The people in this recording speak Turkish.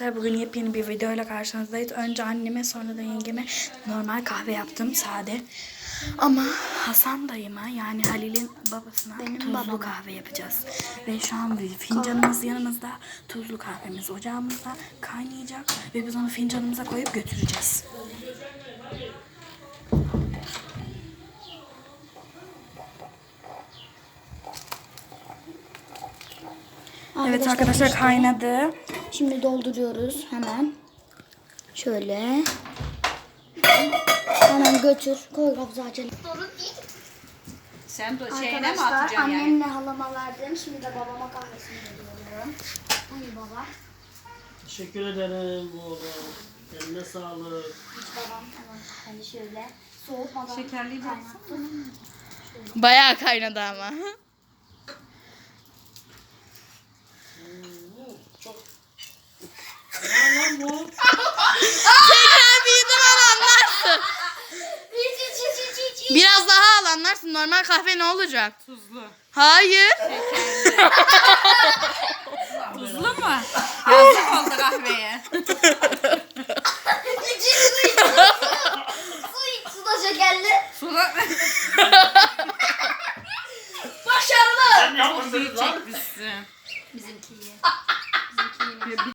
Arkadaşlar bugün yepyeni bir videoyla karşınızdayız. Önce anneme sonra da yengeme normal kahve yaptım sade. Ama Hasan dayıma yani Halil'in babasına tuzlu kahve yapacağız. Ve şu an bir fincanımız yanımızda. Tuzlu kahvemiz ocağımızda kaynayacak. Ve biz onu fincanımıza koyup götüreceğiz. Evet arkadaşlar kaynadı. Şimdi dolduruyoruz hemen. Şöyle. Hemen götür. Koy kabza açalım. Sen de şeyine mi Arkadaşlar atacaksın yani? annemle halama verdim. Şimdi de babama kahvesini veriyorum. Buyur baba. Teşekkür ederim oğlum. Eline sağlık. Babam hemen hani şöyle soğutmadan Şekerliyi de kaynattım. Bayağı kaynadı ama. Ne lan bu? Tekrar bir yudum al anlarsın. Biraz daha al anlarsın. Normal kahve ne olacak? Tuzlu. Hayır. Tuzlu mu? Yazık oldu kahveye. İç iç su iç. Su iç. Su da şekerli. Başarılı. Suyu lan? çekmişsin. Bizimki iyi.